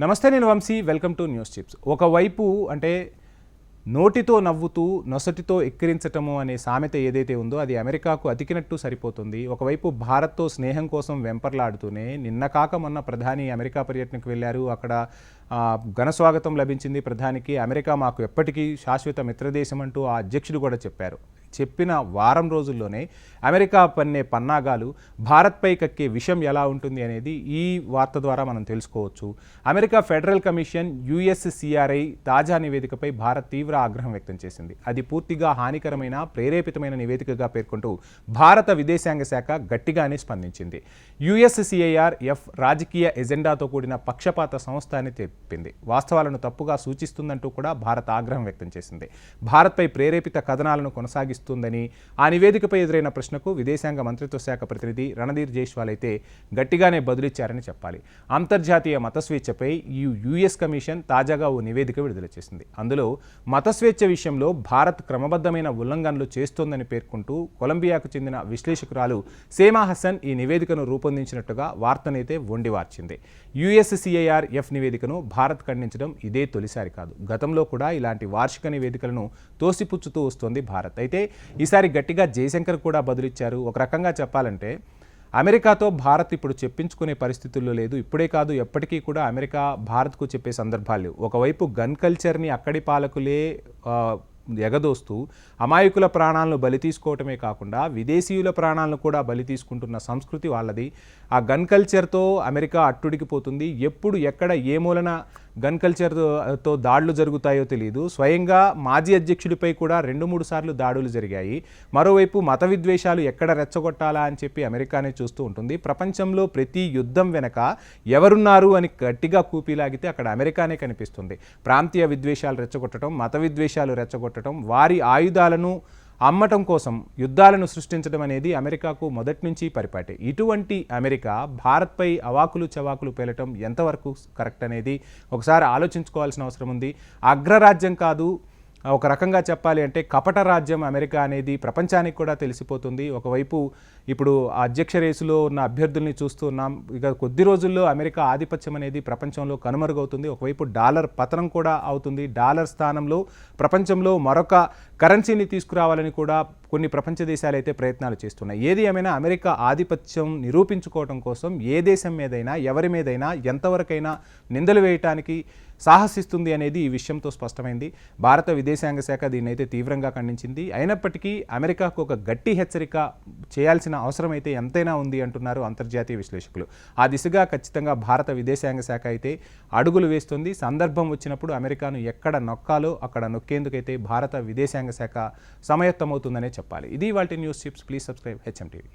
నమస్తే నేను Vamsi welcome to news chips. ఒకవైపు అంటే నోటితో నవ్వుతూ నొసటితో ఎక్కిరించటము అనే సామెత ఏదైతే ఉందో అది అమెరికాకు అతికినట్టు సరిపోతుంది. ఒకవైపు భారత్తో స్నేహం కోసం వెంపర్లాడుతూనే నిన్న కాక మొన్న ప్రధాని అమెరికా పర్యటనకు వెళ్ళారు. అక్కడ ఘనస్వాగతం ఘన స్వాగతం లభించింది ప్రధానికి. అమెరికా మాకు ఎప్పటికీ శాశ్వత మిత్రదేశం అంటూ ఆ అధ్యక్షుడు కూడా చెప్పారు. చెప్పిన వారం రోజుల్లోనే అమెరికా పన్నే పన్నాగాలు భారత్పై కక్కే విషయం ఎలా ఉంటుంది అనేది ఈ వార్త ద్వారా మనం తెలుసుకోవచ్చు. అమెరికా ఫెడరల్ కమిషన్ యుఎస్సిఆర్ఐ తాజా నివేదికపై భారత్ తీవ్ర ఆగ్రహం వ్యక్తం చేసింది. అది పూర్తిగా హానికరమైన ప్రేరేపితమైన నివేదికగా పేర్కొంటూ భారత విదేశాంగ శాఖ గట్టిగానే స్పందించింది. యుఎస్సిఐఆర్ ఎఫ్ రాజకీయ ఎజెండాతో కూడిన పక్షపాత సంస్థ అని తెలిపింది. వాస్తవాలను తప్పుగా సూచిస్తుందంటూ కూడా భారత్ ఆగ్రహం వ్యక్తం చేసింది. భారత్పై ప్రేరేపిత కథనాలను కొనసాగిస్తుందని ఆ నివేదికపై ఎదురైన ప్రశ్నకు విదేశాంగ మంత్రిత్వ శాఖ ప్రతినిధి రణధీర్ జైస్వాల్ అయితే గట్టిగానే బదులిచ్చారని చెప్పాలి. అంతర్జాతీయ మత స్వేచ్ఛపై ఈ యుఎస్ కమిషన్ తాజాగా ఓ నివేదిక విడుదల చేసింది. అందులో మత స్వేచ్ఛ విషయంలో భారత్ క్రమబద్ధమైన ఉల్లంఘనలు చేస్తోందని పేర్కొంటూ కొలంబియాకు చెందిన విశ్లేషకురాలు సేమా హసన్ ఈ నివేదికను రూపొందించినట్టుగా వార్తనైతే వండివార్చింది యుఎస్సిఐఆర్ ఎఫ్ నివేదికను భారత్ ఖండించడం ఇదే తొలిసారి కాదు. గతంలో కూడా ఇలాంటి వార్షిక నివేదికలను తోసిపుచ్చుతూ వస్తోంది భారత్. అయితే ఈసారి గట్టిగా జయశంకర్ కూడా బదులిచ్చారు. ఒక రకంగా చెప్పాలంటే అమెరికాతో భారత్ ఇప్పుడు చెప్పించుకునే పరిస్థితుల్లో లేదు. ఇప్పుడే కాదు ఎప్పటికీ కూడా అమెరికా భారత్కు చెప్పే సందర్భాలు ఒకవైపు గన్ కల్చర్ని అక్కడి పాలకులే ఎగదోస్తూ అమాయకుల ప్రాణాలను బలి తీసుకోవటమే కాకుండా విదేశీయుల ప్రాణాలను కూడా బలి తీసుకుంటున్న సంస్కృతి వాళ్ళది. ఆ గన్ కల్చర్తో అమెరికా అట్టుడికిపోతుంది ఎప్పుడు ఎక్కడ ఏ మూలన గన్ కల్చర్తో దాడులు జరుగుతాయో తెలియదు స్వయంగా మాజీ అధ్యక్షుడిపై కూడా రెండు మూడు సార్లు దాడులు జరిగాయి. మరోవైపు మత విద్వేషాలు ఎక్కడ రెచ్చగొట్టాలా అని చెప్పి అమెరికానే చూస్తూ ఉంటుంది. ప్రపంచంలో ప్రతి యుద్ధం వెనక ఎవరున్నారు అని గట్టిగా కూపిలాగితే అక్కడ అమెరికానే కనిపిస్తుంది. ప్రాంతీయ విద్వేషాలు రెచ్చగొట్టడం మత విద్వేషాలు రెచ్చగొట్టడం వారి ఆయుధాలను అమ్మటం కోసం యుద్ధాలను సృష్టించడం అనేది అమెరికాకు మొదటి నుంచి పరిపాటే. ఇటువంటి అమెరికా భారత్పై అవాకులు చవాకులు పేలటం ఎంతవరకు కరెక్ట్ అనేది ఒకసారి ఆలోచించుకోవాల్సిన అవసరం ఉంది. అగ్రరాజ్యం కాదు ఒక రకంగా చెప్పాలి అంటే కపట రాజ్యం అమెరికా అనేది ప్రపంచానికి కూడా తెలిసిపోతుంది. ఒకవైపు ఇప్పుడు ఆ అధ్యక్ష రేసులో ఉన్న అభ్యర్థుల్ని చూస్తున్నాం ఇక కొద్ది రోజుల్లో అమెరికా ఆధిపత్యం అనేది ప్రపంచంలో కనుమరుగవుతుంది. ఒకవైపు డాలర్ పతనం కూడా అవుతుంది. డాలర్ స్థానంలో ప్రపంచంలో మరొక కరెన్సీని తీసుకురావాలని కూడా కొన్ని ప్రపంచ దేశాలు అయితే ప్రయత్నాలు చేస్తున్నాయి. ఏది ఏమైనా అమెరికా ఆధిపత్యం నిరూపించుకోవడం కోసం ఏ దేశం మీదైనా ఎవరి మీదైనా ఎంతవరకైనా నిందలు వేయటానికి సాహసిస్తుంది అనేది ఈ విషయంతో స్పష్టమైంది. భారత విదేశాంగ శాఖ దీన్నైతే తీవ్రంగా ఖండించింది. అయినప్పటికీ అమెరికాకు ఒక గట్టి హెచ్చరిక చేయాల్సిన అవసరం అయితే ఎంతైనా ఉంది అంటున్నారు అంతర్జాతీయ విశ్లేషకులు. ఆ దిశగా ఖచ్చితంగా భారత విదేశాంగ శాఖ అయితే అడుగులు వేస్తుంది. సందర్భం వచ్చినప్పుడు అమెరికాను ఎక్కడ నొక్కాలో అక్కడ నొక్కేందుకైతే భారత విదేశాంగ శాఖ సమయత్తమవుతుందనే చెప్పాలి. ఇది వాటి news chips please subscribe HM TV